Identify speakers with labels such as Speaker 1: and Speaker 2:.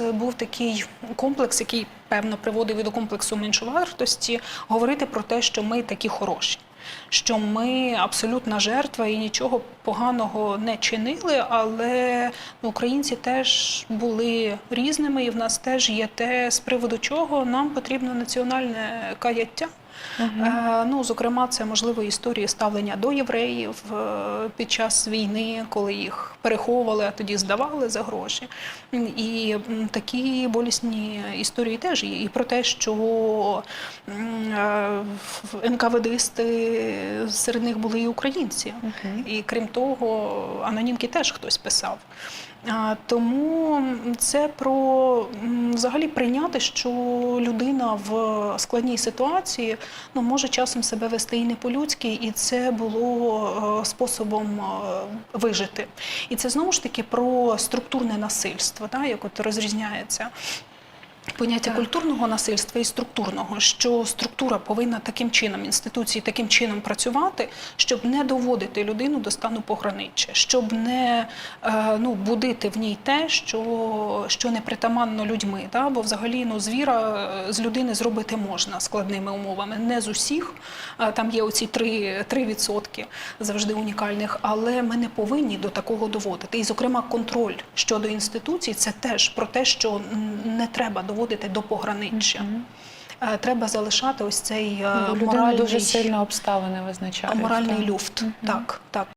Speaker 1: був такий комплекс, який певно приводив і до комплексу меншовартості, говорити про те, що ми такі хороші. Що ми абсолютна жертва і нічого поганого не чинили, але ну, українці теж були різними, і в нас теж є те, з приводу чого нам потрібно національне каяття. Е, Ну, зокрема, це можливо історії ставлення до євреїв е, під час війни, коли їх переховували, а тоді здавали за гроші. І такі болісні історії теж є. І про те, що НКВДисти серед них були і українці. І крім того, анонімки теж хтось писав. Тому це про взагалі прийняти, що людина в складній ситуації ну, може часом себе вести і не по-людськи, і це було е, способом е, вижити. І це знову ж таки про структурне насильство, да, як от розрізняється. Поняття культурного насильства і структурного, що структура повинна таким чином, інституції таким чином працювати, щоб не доводити людину до стану пограниччя, щоб не е, ну, будити в ній те, що, що не притаманно людьми. Да? Бо взагалі ну, звіра е, з людини зробити можна складними умовами. Не з усіх, е, там є оці 3%, 3% завжди унікальних, але ми не повинні до такого доводити. І, зокрема, контроль щодо інституцій це теж про те, що не треба доводити до пограниччя. Е, Треба залишати ось цей е,
Speaker 2: Бо
Speaker 1: моральний,
Speaker 2: дуже сильно обставини визначають.
Speaker 1: моральний
Speaker 2: так.
Speaker 1: люфт. Так, так.